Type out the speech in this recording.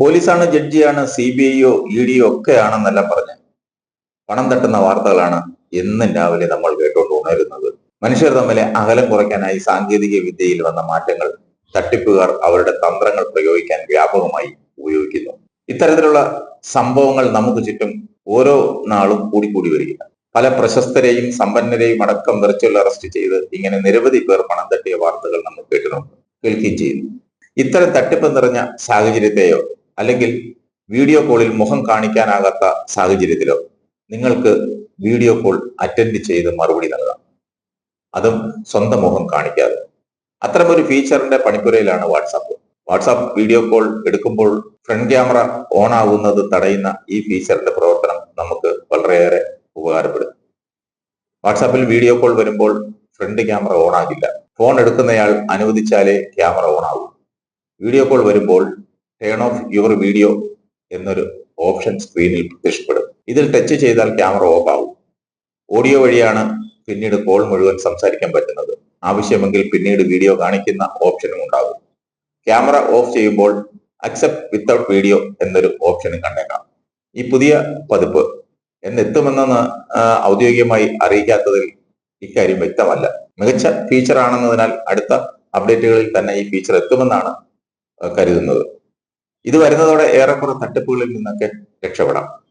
പോലീസാണ് ജഡ്ജിയാണ് C B ഐയോ ഇ ഡിയോ ഒക്കെ ആണെന്നെല്ലാം പറഞ്ഞ് പണം തട്ടുന്ന വാർത്തകളാണ് എന്നും രാവിലെ നമ്മൾ കേട്ടുകൊണ്ട് ഉണരുന്നത്. മനുഷ്യർ തമ്മിലെ അകലം കുറയ്ക്കാനായി സാങ്കേതിക വിദ്യയിൽ വന്ന മാറ്റങ്ങൾ തട്ടിപ്പുകാർ അവരുടെ തന്ത്രങ്ങൾ പ്രയോഗിക്കാൻ വ്യാപകമായി ഉപയോഗിക്കുന്നു. ഇത്തരത്തിലുള്ള സംഭവങ്ങൾ നമുക്ക് ചുറ്റും ഓരോ നാളും കൂടിക്കൂടി വരികയാണ്. പല പ്രശസ്തരെയും സമ്പന്നരെയും അടക്കം വെർച്വൽ അറസ്റ്റ് ചെയ്ത് ഇങ്ങനെ നിരവധി പേർ പണം തട്ടിയ വാർത്തകൾ നമ്മൾ കേട്ടിട്ടുണ്ട്. കേൾക്കുകയും ചെയ്യുന്നു. ഇത്തരം തട്ടിപ്പ് നിറഞ്ഞ സാഹചര്യത്തെയോ അല്ലെങ്കിൽ വീഡിയോ കോളിൽ മുഖം കാണിക്കാനാകാത്ത സാഹചര്യത്തിലോ നിങ്ങൾക്ക് വീഡിയോ കോൾ അറ്റൻഡ് ചെയ്ത് മറുപടി നൽകാം. അതും സ്വന്തം മുഖം കാണിക്കാതെ. അത്തരമൊരു ഫീച്ചറിന്റെ പണിപ്പുരയിലാണ് വാട്സാപ്പ്. വാട്സാപ്പ് വീഡിയോ കോൾ എടുക്കുമ്പോൾ ഫ്രണ്ട് ക്യാമറ ഓൺ ആകുന്നത് തടയുന്ന ഈ ഫീച്ചറിന്റെ പ്രവർത്തനം നമുക്ക് വളരെയേറെ ഉപകാരപ്പെടും. വാട്സാപ്പിൽ വീഡിയോ കോൾ വരുമ്പോൾ ഫ്രണ്ട് ക്യാമറ ഓൺ ആകില്ല. ഫോൺ എടുക്കുന്നയാൾ അനുവദിച്ചാലേ ക്യാമറ ഓൺ ആകൂ വീഡിയോ കോൾ വരുമ്പോൾ ടേൺ ഓഫ് യുവർ വീഡിയോ എന്നൊരു ഓപ്ഷൻ സ്ക്രീനിൽ പ്രത്യക്ഷപ്പെടും. ഇതിൽ ടച്ച് ചെയ്താൽ ക്യാമറ ഓഫ് ആവും. ഓഡിയോ വഴിയാണ് പിന്നീട് കോൾ മുഴുവൻ സംസാരിക്കാൻ പറ്റുന്നത്. ആവശ്യമെങ്കിൽ പിന്നീട് വീഡിയോ കാണിക്കുന്ന ഓപ്ഷനും ഉണ്ടാകും. ക്യാമറ ഓഫ് ചെയ്യുമ്പോൾ അക്സെപ്റ്റ് വിത്തൗട്ട് വീഡിയോ എന്നൊരു ഓപ്ഷനും കണ്ടേക്കാം. ഈ പുതിയ പതിപ്പ് എന്നെത്തുമെന്ന് ഔദ്യോഗികമായി അറിയിക്കാത്തതിൽ ഇക്കാര്യം വ്യക്തമല്ല. മികച്ച ഫീച്ചർ ആണെന്നതിനാൽ അടുത്ത അപ്ഡേറ്റുകളിൽ തന്നെ ഈ ഫീച്ചർ എത്തുമെന്നാണ് കരുതുന്നത്. ഇത് വരുന്നതോടെ ഏറെക്കുറെ തട്ടിപ്പുകളിൽ നിന്നൊക്കെ രക്ഷപ്പെടാം.